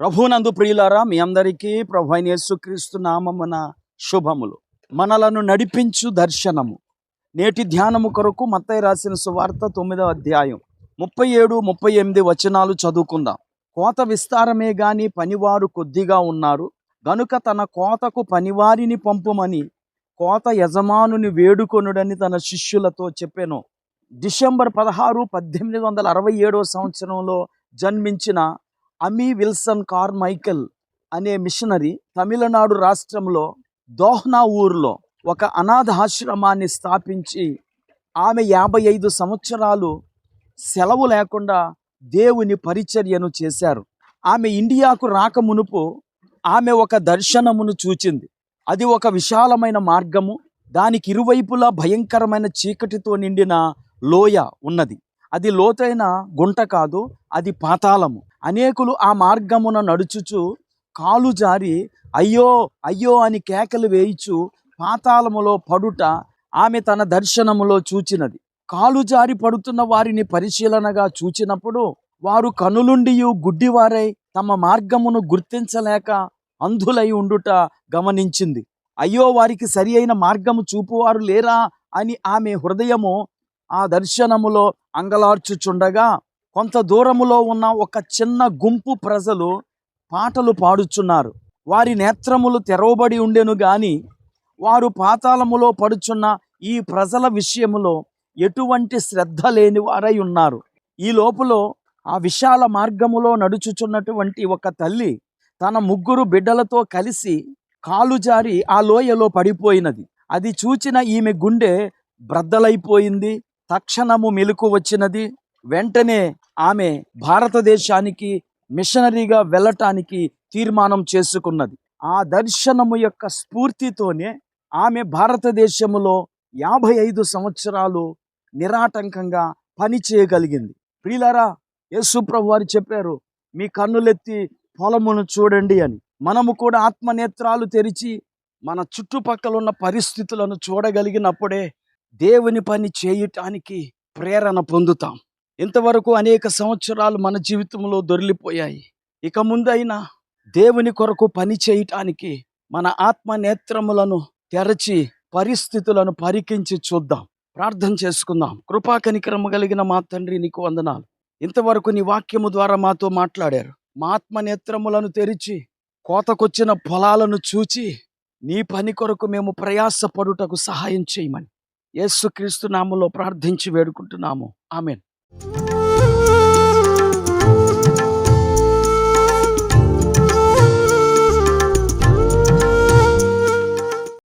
ప్రభునందు ప్రియులారా మీ అందరికీ ప్రభు అయిన యేసుక్రీస్తు నామమున శుభములు. మనలను నడిపించు దర్శనము. నేటి ధ్యానము కొరకు మత్తయ్య రాసిన సువార్త తొమ్మిదవ అధ్యాయం ముప్పై ఏడు ముప్పై ఎనిమిది వచనాలు చదువుకుందాం. కోత విస్తారమే గాని పనివారు కొద్దిగా ఉన్నారు. గనుక తన కోతకు పనివారిని పంపమని కోత యజమానుని వేడుకొనుడని తన శిష్యులతో చెప్పాను. డిసెంబర్ పదహారు పద్దెనిమిది వందల అరవై ఏడవ సంవత్సరంలో జన్మించిన అమీ విల్సన్ కార్ మైకెల్ అనే మిషనరీ తమిళనాడు రాష్ట్రంలో దోహ్నా ఊర్లో ఒక అనాథాశ్రమాన్ని స్థాపించి ఆమె యాభై ఐదు సంవత్సరాలు సెలవు లేకుండా దేవుని పరిచర్యను చేశారు. ఆమె ఇండియాకు రాక మునుపు ఆమె ఒక దర్శనమును చూచింది. అది ఒక విశాలమైన మార్గము. దానికి ఇరువైపులా భయంకరమైన చీకటితో నిండిన లోయ ఉన్నది. అది లోతైన గుంట కాదు అది పాతాళము. అనేకులు ఆ మార్గమున నడుచుచు కాలు జారి అయ్యో అయ్యో అని కేకలు వేయిచు పాతాళములో పడుట ఆమె తన దర్శనములో చూచినది. కాలు జారి పడుతున్న వారిని పరిశీలనగా చూచినప్పుడు వారు కనులుండియు గుడ్డివారై తమ మార్గమును గుర్తించలేక అంధులై ఉండుట గమనించింది. అయ్యో వారికి సరి అయిన మార్గము చూపువారు లేరా అని ఆమె హృదయము ఆ దర్శనములో అంగలార్చుచుండగా కొంత దూరములో ఉన్న ఒక చిన్న గుంపు ప్రజలు పాటలు పాడుచున్నారు. వారి నేత్రములు తెరవబడి ఉండెను గాని వారు పాతాళములో పడుచున్న ఈ ప్రజల విషయములో ఎటువంటి శ్రద్ధ లేని వారై ఉన్నారు. ఈ లోపల ఆ విశాల మార్గములో నడుచుచున్నటువంటి ఒక తల్లి తన ముగ్గురు బిడ్డలతో కలిసి కాలు జారి ఆ లోయలో పడిపోయినది. అది చూచిన ఈమె గుండె బ్రద్దలైపోయింది. తక్షణము మెలకు వచ్చినది. వెంటనే ఆమె భారతదేశానికి మిషనరీగా వెళ్ళటానికి తీర్మానం చేసుకున్నది. ఆ దర్శనము యొక్క స్ఫూర్తితోనే ఆమె భారతదేశములో యాభై ఐదు సంవత్సరాలు నిరాటంకంగా పని చేయగలిగింది. ప్రియులారా యేసు వారు చెప్పారు మీ కన్నులెత్తి పొలమును చూడండి అని. మనము కూడా ఆత్మనేత్రాలు తెరిచి మన చుట్టుపక్కల ఉన్న పరిస్థితులను చూడగలిగినప్పుడే దేవుని పని చేయటానికి ప్రేరణ పొందుతాం. ఇంతవరకు అనేక సంవత్సరాలు మన జీవితంలో దొరిలిపోయాయి ఇక ముందైనా దేవుని కొరకు పని చేయటానికి మన ఆత్మ నేత్రములను తెరచి పరిస్థితులను పరికించి చూద్దాం. ప్రార్థన చేసుకుందాం. కృపా కనికరమ కలిగిన మా తండ్రి నీకు వందనాలు. ఇంతవరకు నీ వాక్యము ద్వారా మాతో మాట్లాడారు. మా ఆత్మ నేత్రములను తెరిచి కోతకొచ్చిన పొలాలను చూచి నీ పని కొరకు మేము ప్రయాసపడుటకు సహాయం చేయమని. యేసుక్రీస్తు నామలో ప్రార్థించి వేడుకుంటున్నాము. ఆమెన్. Thank you.